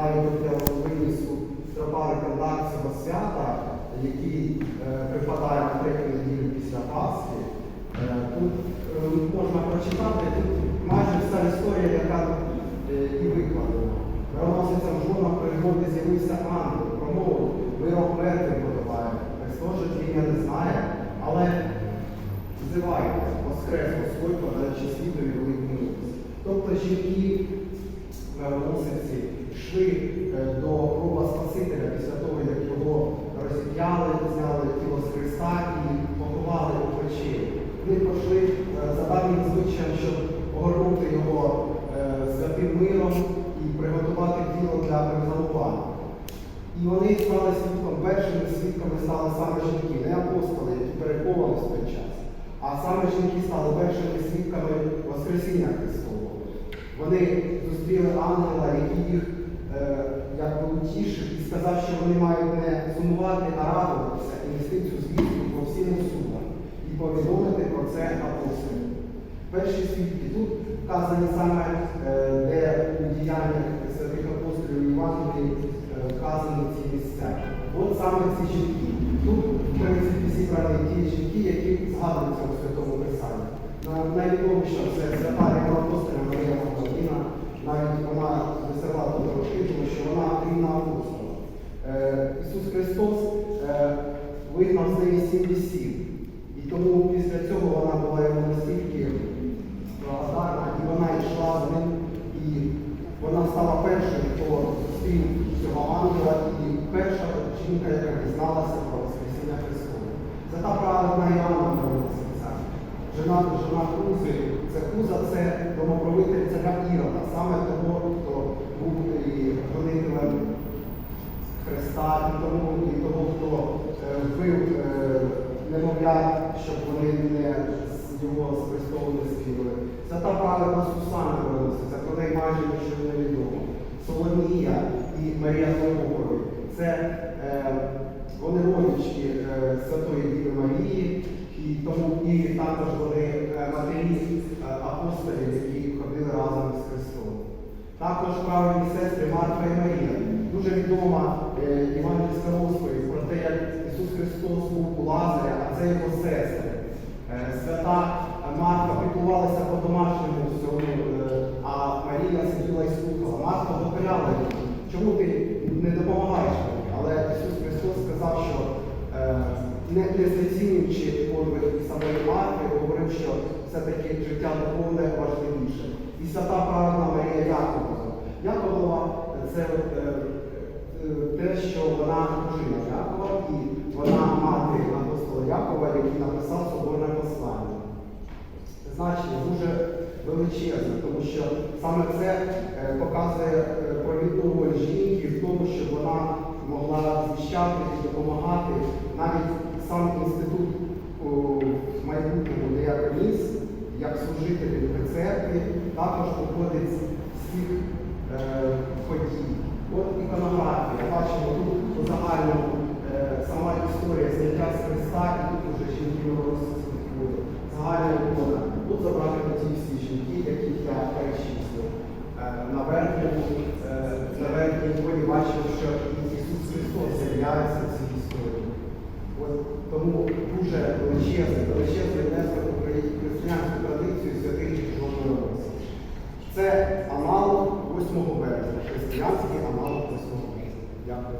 навіть от я вам виніс тропари контакт цього свята, який е, припадає на третю неділю після Пасхи. Е, Тут е, можна прочитати, тут майже вся історія, яка е, і викладена. Переноситься в жонах пригоди з'явився ангел, промовив, вирок мертвим подаває. Христос же твій не знає, але Взивайте, воскрес Господь, подаючи світові велику милість. Тобто жінки мироносиці йшли е, до круга Спасителя після того, як його розіп'яли, зняли тіло з Христа і поховали у печері. Вони пішли е, за давнім звичаєм, щоб огорнути його е, святим миром і приготувати тіло для перезалування. І вони стали свідком, першими свідками стали саме жінки, не апостоли, які переховали в той час. А саме жінки стали першими свідками Воскресіння Христового. Вони зустріли ангела, який їх е, якби утішив і сказав, що вони мають не сумувати, а радуватися і нести цю звістку по всім судам і повідомити про це апостолам. Перші свідки тут вказані саме, е, де у діяннях святих апостолів Євангелії е, вказані ці місця. От саме ці жінки. Тут, в принципі, зібрані ті жінки, які згадуються у Святому Писанні. На- Найвідоміша це свята Апостоля Марія Магдаліна. Навіть вона висила тому після цього вона була йому настільки благодарна, і вона йшла з ним, і вона стала першою, хто зустрів цього ангела, і перша жінка, яка дізналася про Воскресіння Христове. Це та праведна Іоанна Мироносиця. Жена, жена Кузи, це Куза це домоправитель царя Ірода, саме того, хто був і гонителем Христа, і тому і того, хто е, вбив е, немовлят, щоб вони не його не співали. Це та праведна Сусана Мироносиця, про неї майже нічого не відомо. Соломія і Марія Филиппові. Це е, вони родички е, Святої Діви Марії, і тому і також вони е, матері е, апостолів, які ходили разом з Христом. Також правильні сестри Марта і Марія. Дуже відома е, Євангельська розповідь про те, як Христос у Лазаря, а це його сестри. Е, Свята Марта піклувалася по домашньому всьому, е, а Марія сиділа і слухала. Марта докоряла її. Чому ти не допомагаєш мені? Але Ісус Христос сказав, що е, не, не знецінюючи подвиг самої Марти, говорив, що все-таки життя духовне важливіше. І свята праведна Марія Якова. Якова це те, що вона дружина Якова, вона мати апостола Якова, який написав соборне послання. Значення дуже величезне, тому що саме це е, показує е, провідну роль жінки в тому, щоб вона могла звіщати і допомагати. Навіть сам інститут в майбутньому деяконіс, як служителі при церкві, також походить з цих е, подій. От іконографія, бачимо тут у загальному бачив, що Ісус Христос з'являється в цій історії. От Тому дуже величезне, величезне внесок у християнську традицію святих Чужого Росії. Це аналог 8 березня, християнський аналог 8 березня. Дякую.